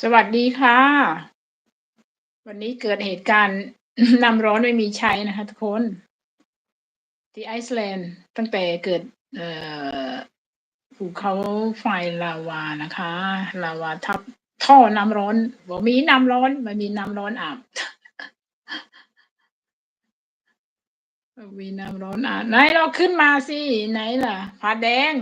สวัสดีค่ะ วันนี้เกิดเหตุการณ์น้ำร้อนไม่มีใช้นะคะทุกคน ที่ไอซ์แลนด์ตั้งแต่เกิดภูเขาไฟลาวานะคะ ลาวาทับท่อน้ำร้อนบอกมีน้ำร้อนไม่มีน้ำร้อนอาบมีน้ำร้อนอาบไหนเราขึ้นมาสิไหนล่ะผาแดง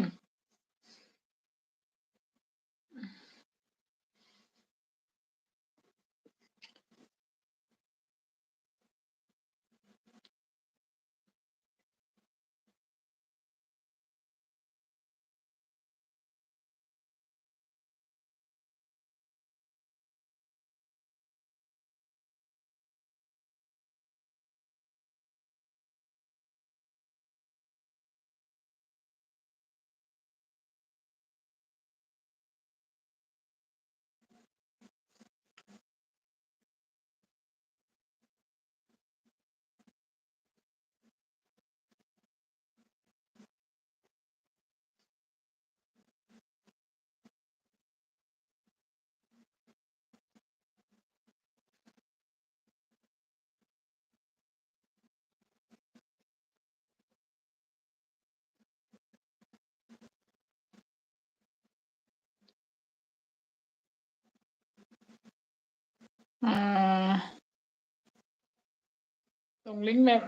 อ่าส่งลิงก์แบบ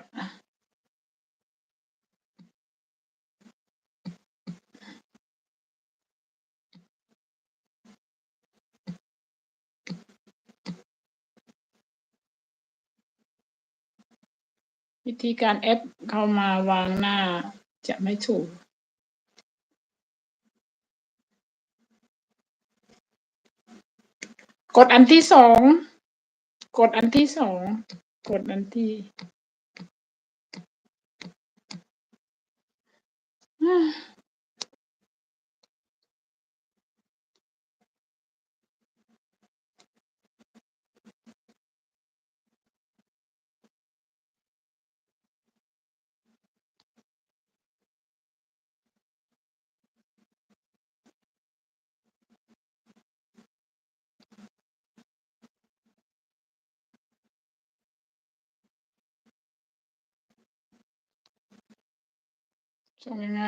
วิธีการแอปเข้ามาวางหน้าจะไม่ถูก กดอันที่สอง กดอันที่สอง กดอันที่อ่า ยังไ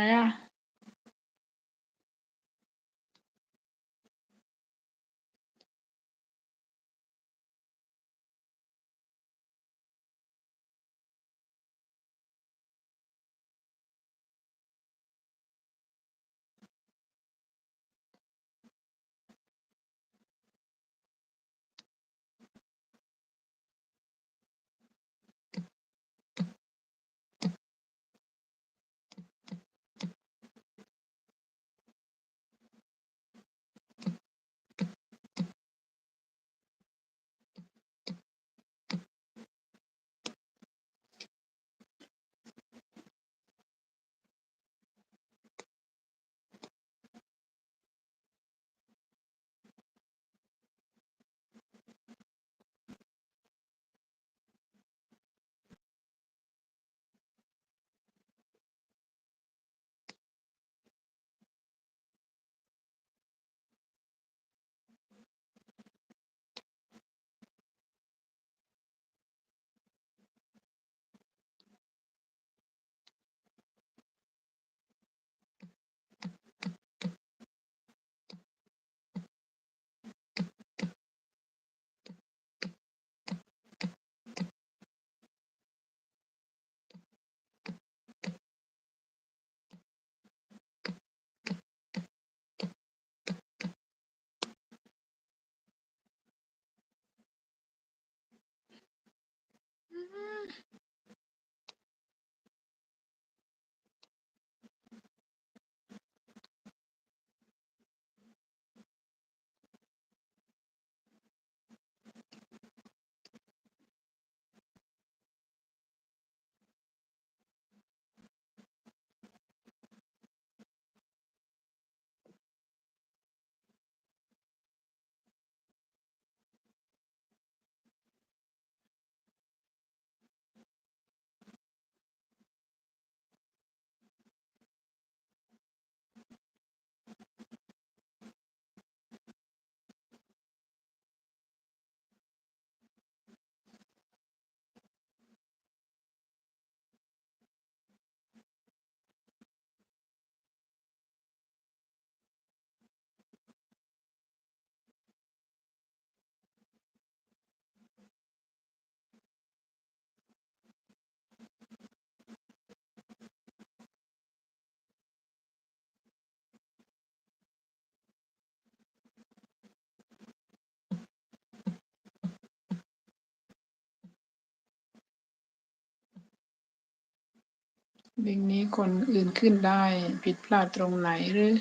ลิงก์นี้คนอื่นขึ้นได้ผิดพลาดตรงไหนหรือ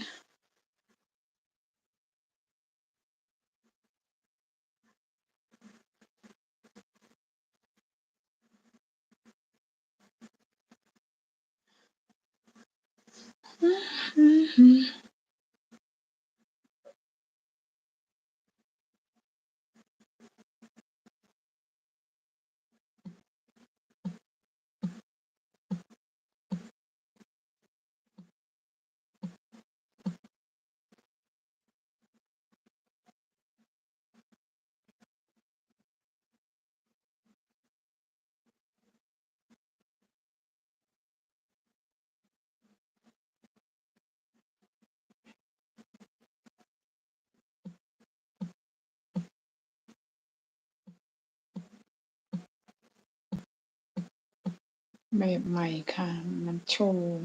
แบบใหม่ค่ะ มันโชว์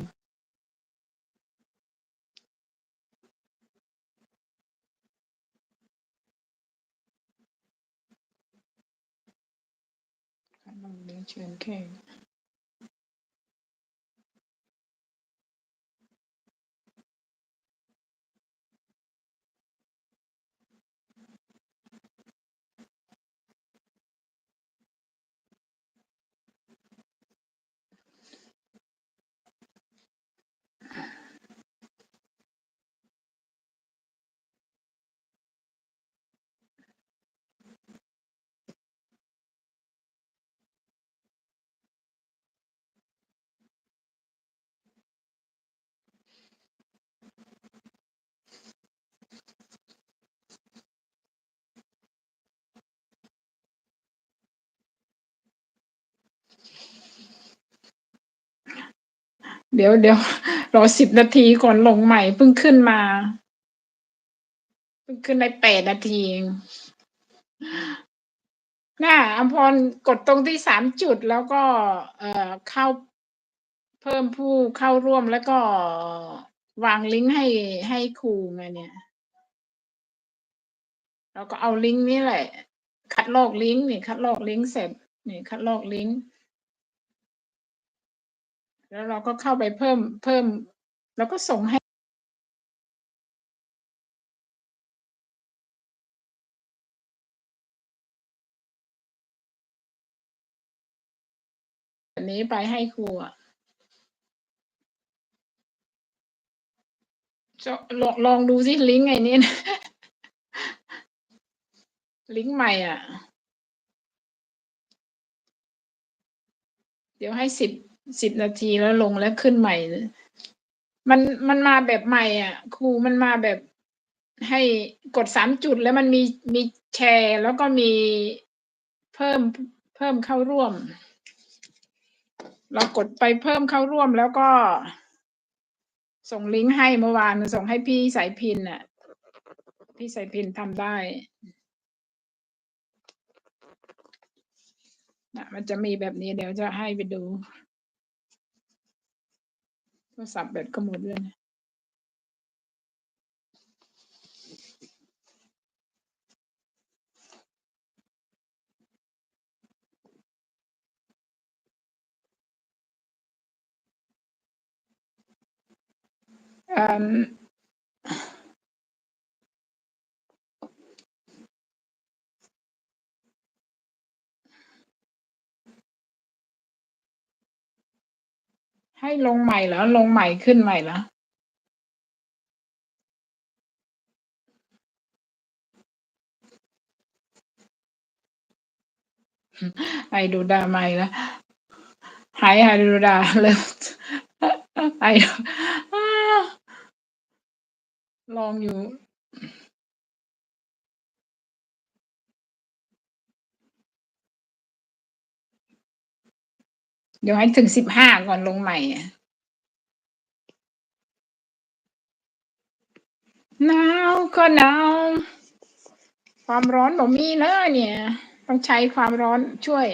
ขนมเรียนเชิญแขก เดี๋ยวเดี๋ยวรอสิบนาทีก่อนลงใหม่เพิ่งขึ้นมาเพิ่งขึ้นได้แปดนาทีน่าอมพรกดตรงที่สามจุดแล้วก็ เอ่อเข้าเพิ่มผู้เข้าร่วมแล้วก็วางลิงก์ให้ให้ครูไงเนี่ยแล้วก็เอาลิงก์นี้แหละ คัดลอกลิงก์นี่คัดลอกลิงก์เสร็จนี่คัดลอกลิงก์ แล้วเราก็เข้าไปเพิ่มเพิ่ม แล้วก็ส่งให้นนี้ไปให้ครูอะจะลองลองดูสิลิงก์ไอ้นี่นะลิงก์ใหม่อะ เดี๋ยวให้สิบ สิบนาทีแล้วลงแล้วขึ้นใหม่ มันมันมาแบบใหม่ อะ ครูมันมาแบบให้กดสามจุดแล้วมันมีมีแชร์ แล้วก็มีเพิ่มเพิ่มเข้าร่วม เรากดไปเพิ่มเข้าร่วมแล้วก็ ส่งลิงก์ให้เมื่อวานส่งให้พี่สายพินน่ะ พี่สายพินทำได้นะมันจะมีแบบนี้เดี๋ยวจะให้ไปดู รศัพท์แบตก็หมดด้วยนะอืม ให้ลงใหม่เหรอลงใหม่ขึ้นใหม่เหรอไอดูดาใหม่ล้วหายไอดูดาเริ่มไอลองอยู่ เดี๋ยวให้ถึงสิบห้าก่อนลงใหม่อะหนาวก็หนาวความร้อนบ่มีเลยเนี่ย ต้องใช้ความร้อนช่วย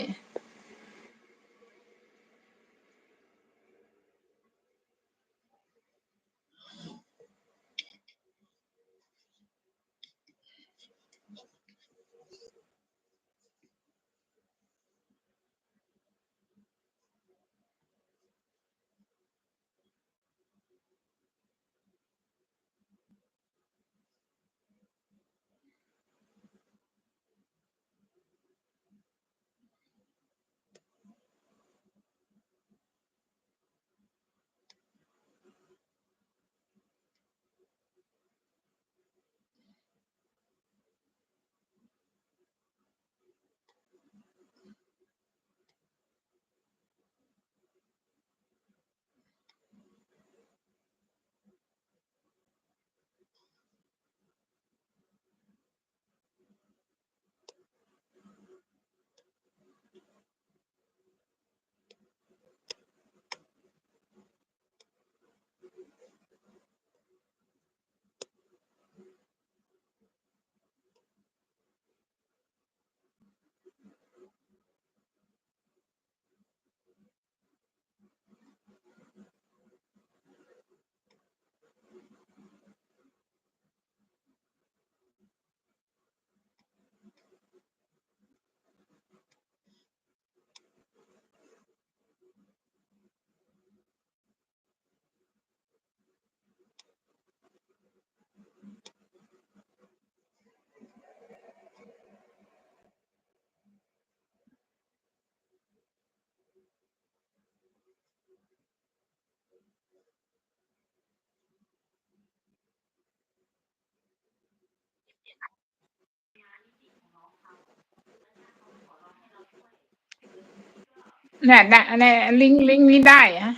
เนี่ยได้เนี่ยลิงก์ลิงก์นี้ได้อะ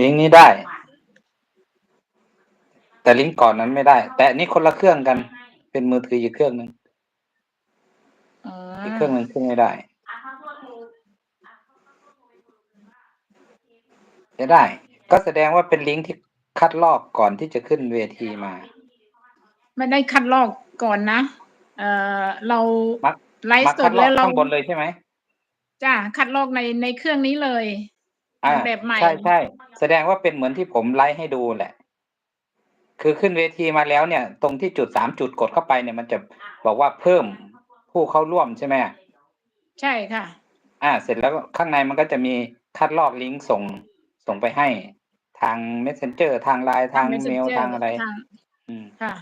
ลิงก์นี้ได้ แต่ลิงก์ก่อนนั้นไม่ได้ แต่อันนี่คนละเครื่องกัน เป็นมือถืออีกเครื่องหนึ่งอ๋ออีกเครื่องหนึ่งขึ้นไม่ได้จะได้ ก็แสดงว่าเป็นลิงก์ที่คัดลอกก่อนที่จะขึ้นเวทีมา ไม่ได้คัดลอกก่อนนะ เออเรามัก ไลมาฟ์สคัดดลอแล้กวเรา ข้างบนเลยใช่ไหม จ้าคัดลอกในในเครื่องนี้เลยอ่าแบบใหม่ใช่ใช่แสดงว่าเป็นเหมือนที่ผมไลฟ์ให้ดูแหละ คือขึ้นเวทีมาแล้วเนี่ย ตรงที่จุดสามจุดกดเข้าไปเนี่ยมันจะบอกว่าเพิ่มผู้เข้าร่วมใช่ไหมใช่ค่ะ อ่า เสร็จแล้วก็ข้างในมันก็จะมีคัดลอกลิงก์ส่งส่งไปให้ ทาง messenger ทางไลน์ทางเมล Messenger ทางอะไรทางอืมค่ะ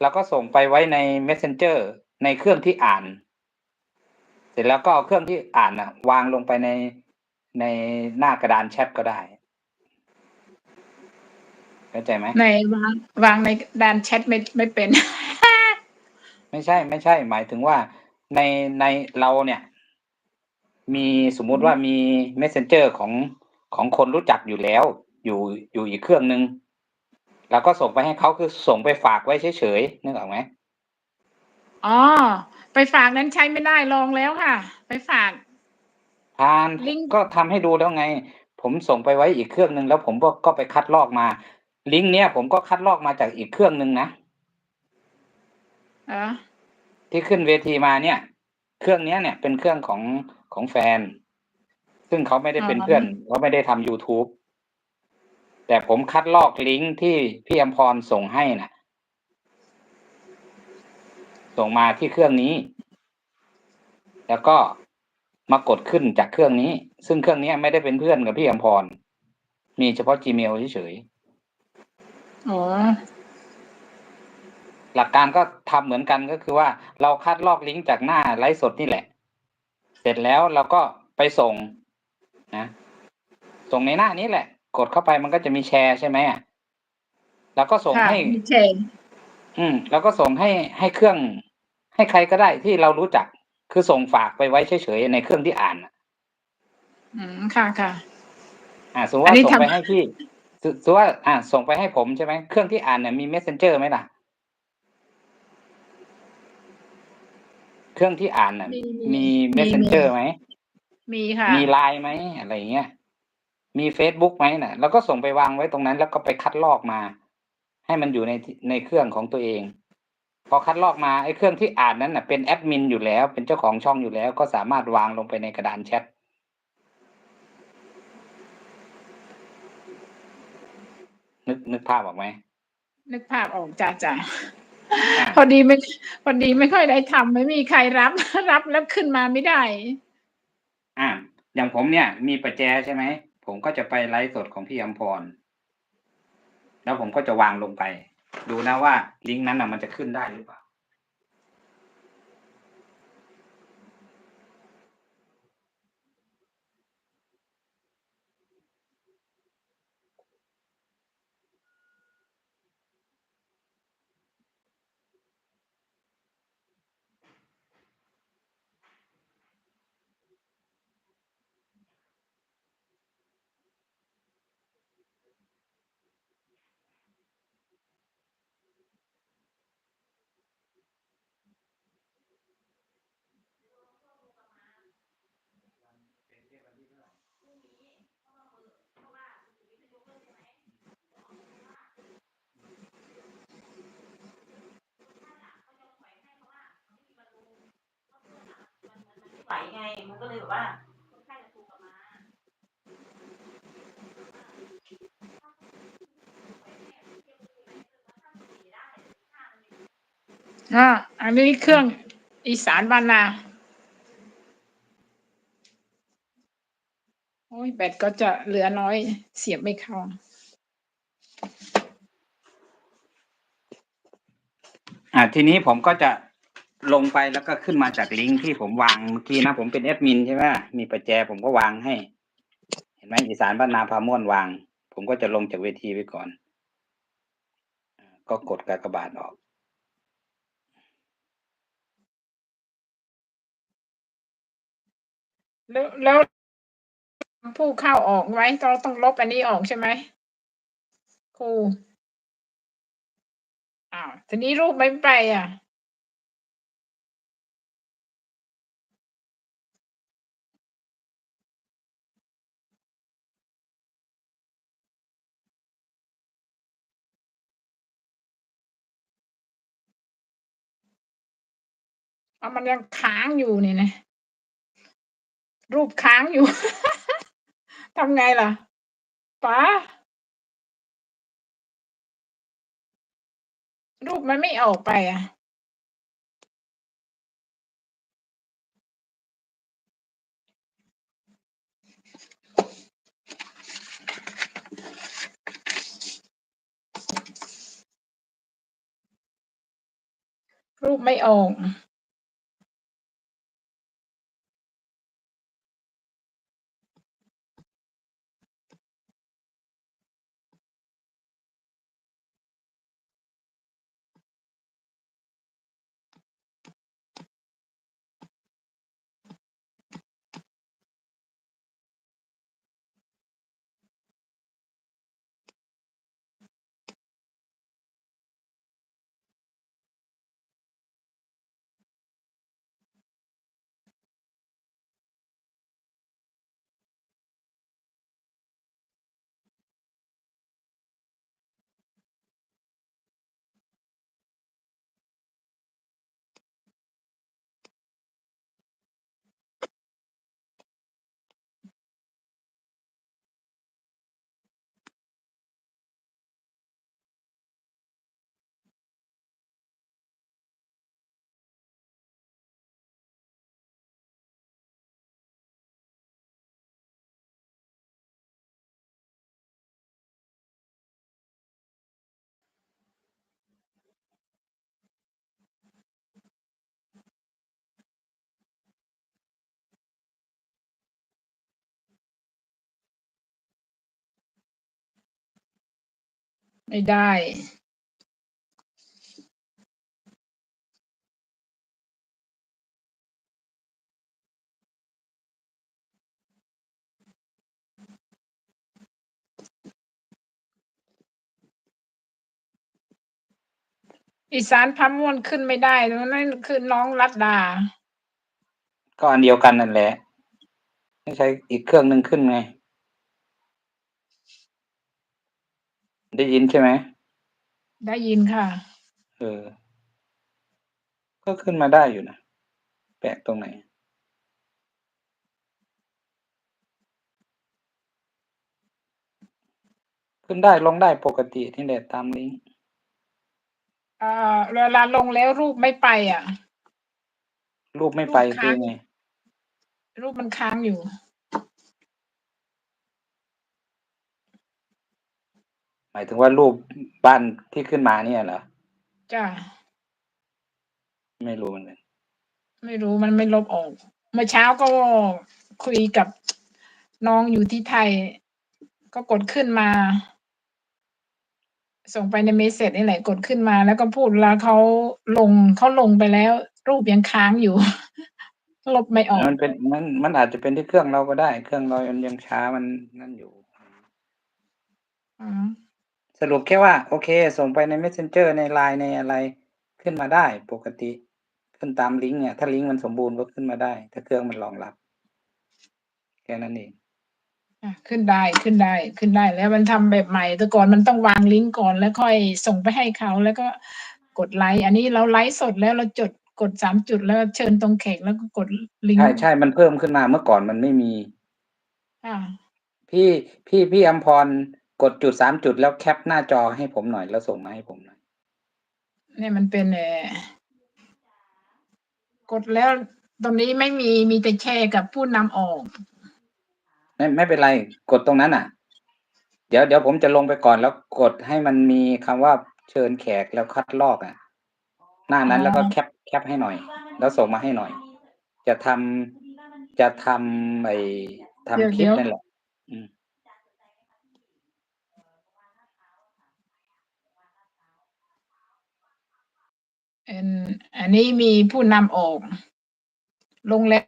แล้วก็ส่งไปไว้ใน messenger ในเครื่องที่อ่านเส ร็จแล้วก็เอาเครื่องที่อ่านน่ะวางลงไปในในหน้ากระดานแชทก็ได้เข้าใจไหมในวางวางในด้านแชทไม่ไม่เป็น ไม่ใช่ไม่ใช่ หมายถึงว่าในในเราเนี่ย มีสมมุติว่ามี messenger ของของคนรู้จักอยู่แล้ว อยู่อยู่อีกเครื่องหนึ่งแล้วก็ส่งไปให้เขาคือส่งไปฝากไว้เฉยๆนึกออกไหม อ๋อ ไปฝากนั้นใช้ไม่ได้ลองแล้วค่ะ ไปฝากทานลิงก์ ก็ทำให้ดูแล้วไง ผมส่งไปไว้อีกเครื่องหนึ่งแล้วผมก็ก็ไปคัดลอกมา ลิงก์เนี้ยผมก็คัดลอกมาจากอีกเครื่องหนึ่งนะเออที่ขึ้นเวทีมาเนี่ย เครื่องเนี้ยเนี่ยเป็นเครื่องของของแฟน ซึ่งเขาไม่ได้เป็นอ๋อเพื่อนเขาไม่ได้ทำ youtube แต่ผมคัดลอกลิงก์ที่พี่อมพรส่งให้น่ะ ส่งมาที่เครื่องนี้ แล้วก็มากดขึ้นจากเครื่องนี้ ซึ่งเครื่องเนี้ยไม่ได้เป็นเพื่อนกับพี่อมพร มีเฉพาะ Gmail เฉยๆอ๋อหลักการก็ทำเหมือนกันก็คือว่าเราคัดลอกลิงก์จากหน้าไลฟ์สดนี่แหละ เสร็จแล้วเราก็ไปส่งนะ ส่งในหน้านี้แหละ กดเข้าไปมันก็จะมีแชร์ใช่ไหมอะแล้วก็ส่งค่ะให้มีเชนอืม แล้วก็ส่งให้ให้เครื่อง ให้ใครก็ได้ที่เรารู้จัก คือส่งฝากไปไว้เฉยๆในเครื่องที่อ่านน่ะอืมค่ะค่ะ อ่าสมมติอันว่านี้ส่งไปทำให้พี่สสมมุติว่า อ่า ส่งไปให้ผมใช่ไหมเครื่องที่อ่านเนี่ยมี messenger ไหมล่ะเครื่องที่อ่านน่ะ มีมีมี messenger ไหมมีค่ะ มีไลน์ไหมอะไรอย่างเงี้ยมี Facebook ไหมน่ะ แล้วก็ส่งไปวางไว้ตรงนั้น แล้วก็ไปคัดลอกมา ให้มันอยู่ในที่ในเครื่องของตัวเอง พอคัดลอกมาไอ้เครื่องที่อ่านนั้นน่ะเป็นแอดมินอยู่แล้ว เป็นเจ้าของช่องอยู่แล้ว ก็สามารถวางลงไปในกระดานแชทนึกนึกภาพออกไหมนึกภาพออกจ้าจ้าอ่าพอดีไม่พอดีไม่ค่อยได้ทำไม่มีใครรับรับแล้วขึ้นมาไม่ได้ อ่าอย่างผมเนี่ย มีประแจใช่ไหมผมก็จะไปไลฟ์สดของพี่อมพร แล้วผมก็จะวางลงไป ดูนะว่าลิงก์นั้นน่ะมันจะขึ้นได้หรือเปล่า ไหวไง มันก็เลยแบบว่าคนไข้จะโทรกลับมาอ่าอันนี้เครื่องอีสานบ้านนาโอ้ยแบตก็จะเหลือน้อยเสียบไม่เข้าอ่าทีนี้ผมก็จะ ลงไปแล้วก็ขึ้นมาจากลิงก์ที่ผมวางเมื่อกี้นะผมเป็นแอดมินใช่ไหมมีประแจผมก็วางให้ เห็นไหมอีสานบ้านนาพาม่วนวาง ผมก็จะลงจากเวทีไปก่อน ก็กดกากบาทออกแล้วแล้วผู้เข้าออกไว้เราต้องลบอันนี้ออกใช่ไหมครูอ้าวทีนี้รูปไม่ไปอะ เอามันยังค้างอยู่นี่นะ รูปค้างอยู่ ทำไงล่ะป๋ารูปมันไม่ออกไปอะ รูปไม่ออก ไม่ได้ อีสานพาม่วนขึ้นไม่ได้ตรงนั้นคือน้องรัดดา ก็อันเดียวกันนั่นแหละ ไม่ใช่อีกเครื่องหนึ่งขึ้นไง ได้ยินใช่ไหม ได้ยินค่ะ เออ ก็ขึ้นมาได้อยู่นะ แปะตรงไหน ขึ้นได้ลงได้ปกติที่แหละตามลิงก์เอ่อเวลาลงแล้วรูปไม่ไปอะ รูปไม่ไปรูปคืค้าองไง รูปมันค้างอยู่ หมายถึงว่ารูปบ้านที่ขึ้นมาเนี่ยเหรอจ้ะไม่รู้เหมือนกันไม่รู้มันไม่ลบออก เมื่อเช้าก็คุยกับน้องอยู่ที่ไทย ก็กดขึ้นมา ส่งไปในเมสเซจนี่แหละกดขึ้นมา แล้วก็พูดแล้วเขาลงเขาลงไปแล้ว รูปยังค้างอยู่ ลบไม่ออก มันเป็นมันมันอาจจะเป็นที่เครื่องเราก็ได้ เครื่องเรามันยังช้ามันนั่นอยู่ อืม สรุปแค่ว่า โอเค ส่งไปใน messenger ในไลน์ในอะไรขึ้นมาได้ปกติ ขึ้นตามลิงก์เนี่ย ถ้าลิงก์มันสมบูรณ์ก็ขึ้นมาได้ ถ้าเครื่องมันรองรับ แค่นั้นเองอะขึ้นได้ขึ้นได้ขึ้นได้แล้วมันทำแบบใหม่แต่ก่อนมันต้องวางลิงก์ก่อนแล้วค่อยส่งไปให้เขาแล้วก็กดไลค์อันนี้เราไลฟ์สดแล้วเราจดกดสามจุดแล้วเชิญตรงแขกแล้วก็กดลิงก์ใช่ใช่มันเพิ่มขึ้นมาเมื่อก่อนมันไม่มี อ่า พี่พี่พี่อมพร กดจุดสามจุดแล้วแคปหน้าจอให้ผมหน่อยแล้วส่งมาให้ผมหน่อยเนี่ยมันเป็นเออกดแล้วตรงนี้ไม่มีมีแต่แชร์กับผู้นำออก ไม่ไม่เป็นไรกดตรงนั้นอะ เดี๋ยวเดี๋ยวผมจะลงไปก่อนแล้วกดให้มันมีคำว่าเชิญแขกแล้วคัดลอกอะ หน้านั้นอ๋อแล้วก็แคปแคปให้หน่อย แล้วส่งมาให้หน่อย จะทำจะทำไอ้ทำคลิปนั่นแหละอืม อันนี้มีผู้นำออก ลงแล้ว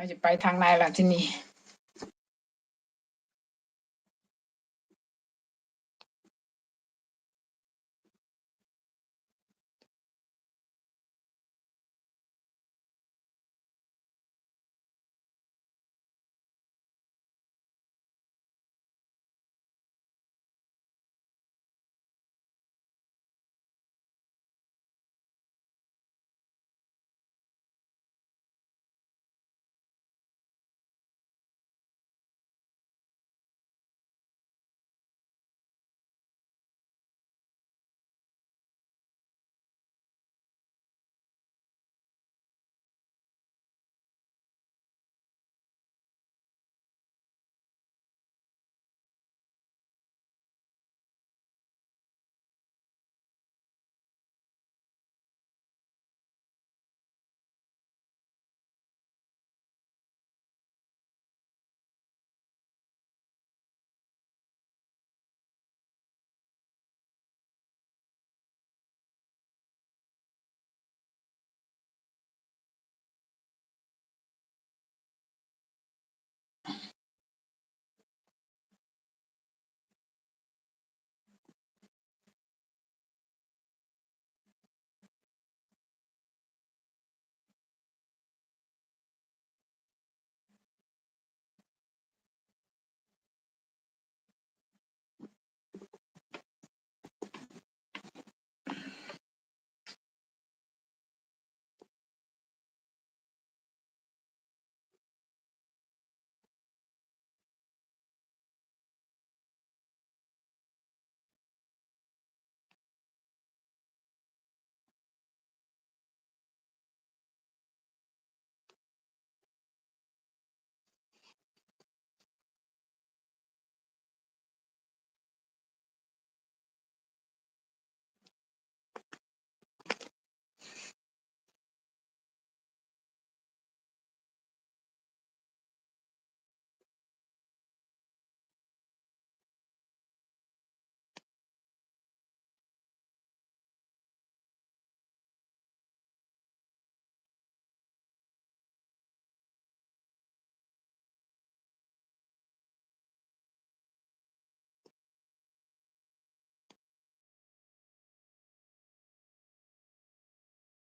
เราจะไปทางไหนล่ะที่นี่